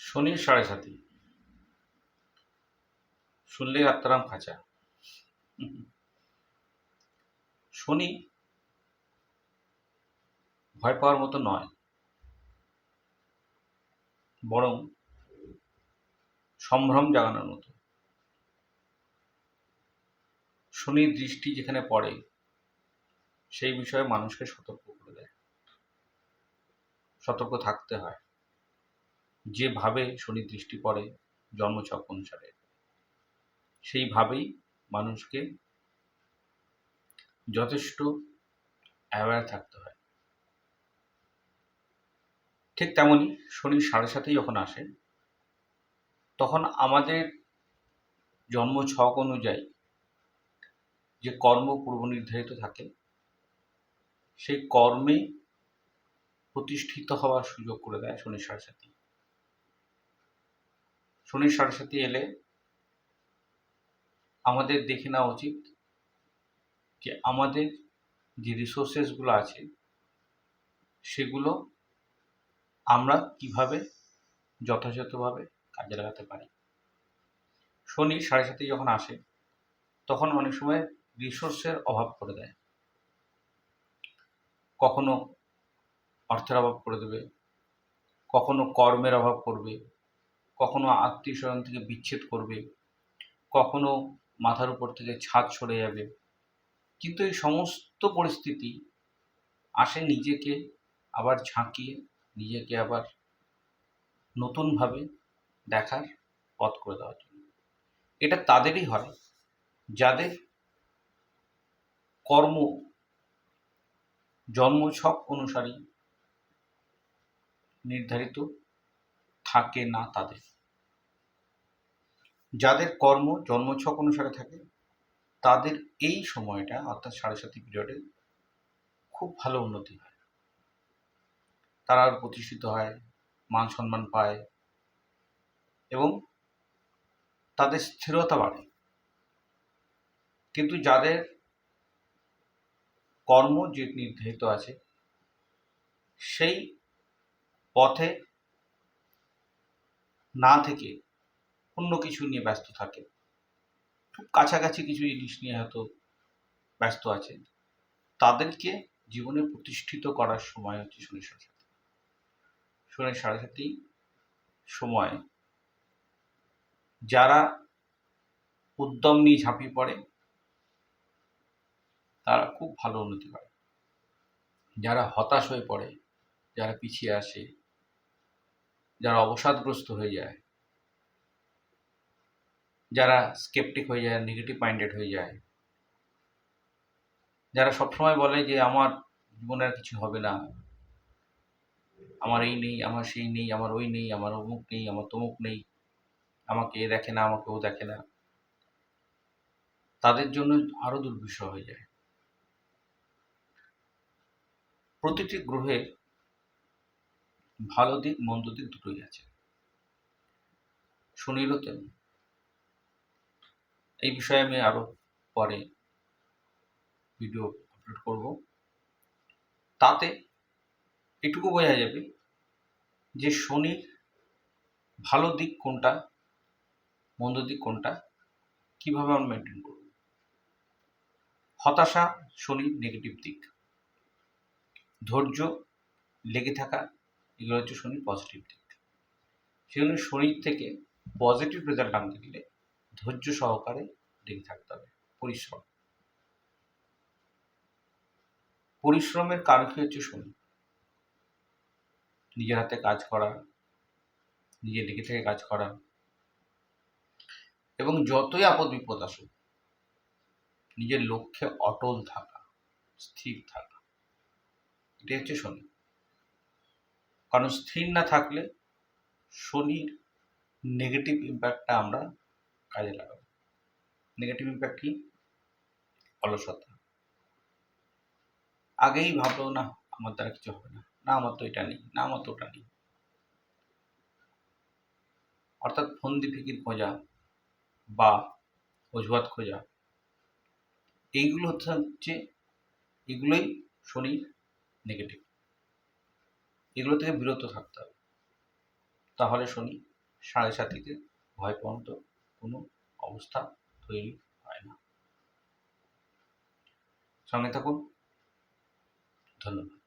শনির সাড়ে সাথী শুনলে আত্মারাম খাঁচা। শনি ভয় পাওয়ার মতো নয়। বরং সম্ভ্রম জাগানোর মতো। শনির দৃষ্টি যেখানে পড়ে, সেই বিষয়ে মানুষকে সতর্ক করে দেয়। সতর্ক থাকতে হয়। যেভাবে শনি দৃষ্টি পড়ে জন্মছক অনুসারে। সেইভাবেই মানুষকে যথেষ্ট অ্যাওয়্যার থাকতে হয়। ঠিক তেমনই শনির সাড়ে সাথেই যখন আসে, তখন আমাদের জন্ম ছক অনুযায়ী যে কর্ম পূর্ব নির্ধারিত থাকে, সেই কর্মে প্রতিষ্ঠিত হওয়ার সুযোগ করে দেয় শনির সাড়ে সাথী সাড়ে সাথী এলে আমাদের দেখে নেওয়া উচিত যে আমাদের যে রিসোর্সেসগুলো আছে, সেগুলো আমরা কীভাবে যথাযথভাবে কাজে লাগাতে পারি। শনি সাড়ে সাথে যখন আসে, তখন অনেক সময় রিসোর্সের অভাব করে দেয় কখনো অর্থের অভাব করে দেবে, কখনো কর্মের অভাব করবে কখনো আত্মীয় স্বজন থেকে বিচ্ছেদ করবে, কখনো মাথার উপর থেকে ছাদ সরে যাবে। কিন্তু এই সমস্ত পরিস্থিতি আসে নিজেকে আবার ঝাঁকিয়ে, নিজেকে আবার নতুনভাবে দেখার পথ করে দেওয়ার জন্য। এটা তাদেরই হয়, যাদের কর্ম জন্মছক অনুসারী নির্ধারিত থাকে না তাদের। যাদের কর্ম জন্মছক অনুসারে থাকে, তাদের এই সময়টা, অর্থাৎ সাড়ে সাতি পিরিয়ডে, খুব ভালো উন্নতি হয়। তারা প্রতিষ্ঠিত হয়, মান সম্মান পায় এবং তাদের স্থিরতা বাড়ে। কিন্তু যাদের কর্ম যে নির্ধারিত আছে, সেই পথে না থেকে অন্য কিছু নিয়ে ব্যস্ত থাকে। খুব কাছাকাছি কিছু জিনিস নিয়ে হয়তো ব্যস্ত আছে। তাদেরকে জীবনে প্রতিষ্ঠিত করার সময় হচ্ছে শনি সাড়ে সাথী শনি সাড়ে সাথী সময় যারা উদ্যম নিয়ে ঝাঁপিয়ে পড়ে, তারা খুব ভালো উন্নতি করে। যারা হতাশ হয়ে পড়ে, যারা পিছিয়ে আসে যারা অবসাদগ্রস্ত হয়ে যায়, যারা স্কেপটিক হয়ে যায় নেগেটিভ মাইন্ডেড হয়ে যায়, যারা সবসময় বলে যে আমার জীবনে আর কিছু হবে না, আমার এই নেই, আমার সেই নেই, আমার ওই নেই, আমার অমুক নেই, আমার তমুক নেই, আমাকে এ দেখে না, আমাকে ও দেখে না, তাদের জন্য আরও দুর্বিষহ হয়ে যায়। প্রতিটি গ্রহের ভালো দিক, মন্দ দিক দুটোই আছে। শনিরও তেমন। এই বিষয়ে আমি আরও পরে ভিডিও আপলোড করব। তাতে এটুকু বোঝা যাবে যে শনির ভালো দিক কোনটা, মন্দ দিক কোনটা, কীভাবে আমরা মেনটেন করব। হতাশা শনির নেগেটিভ দিক। ধৈর্য লেগে থাকা এগুলো হচ্ছে শনির পজিটিভ দিক সেজন্য শনির থেকে পজিটিভ রেজাল্ট আনতে গেলে ধৈর্য সহকারে লেগে থাকতে হবে, পরিশ্রম। পরিশ্রমের কারকই হচ্ছে শনি? নিজের হাতে কাজ করা নিজে লেগে থেকে কাজ করা। এবং যতই আপদ বিপদ আসুক, নিজের লক্ষ্যে অটল থাকা, স্থির থাকা, এটাই হচ্ছে শনি। কারণ স্থির না থাকলে শনির নেগেটিভ ইম্প্যাক্টটা আমরা কাজে লাগাবো। নেগেটিভ ইম্প্যাক্ট কি? অলসতা। আগেই ভাবলো না, আমার দ্বারা কিছু হবে না। না, আমার তো এটা নেই। না, আমার তো ওটা নেই। অর্থাৎ ফন্দি ফিকির খোঁজা বা অজুহাত খোঁজা, এইগুলো হচ্ছে এগুলোই শনির নেগেটিভ এগুলো থেকে বিরত থাকতে হবে। তাহলে শনি সাড়ে সাথীতে ভয় পর্যন্ত কোনো অবস্থা তৈরি হয় না। সঙ্গে থাকুন। ধন্যবাদ।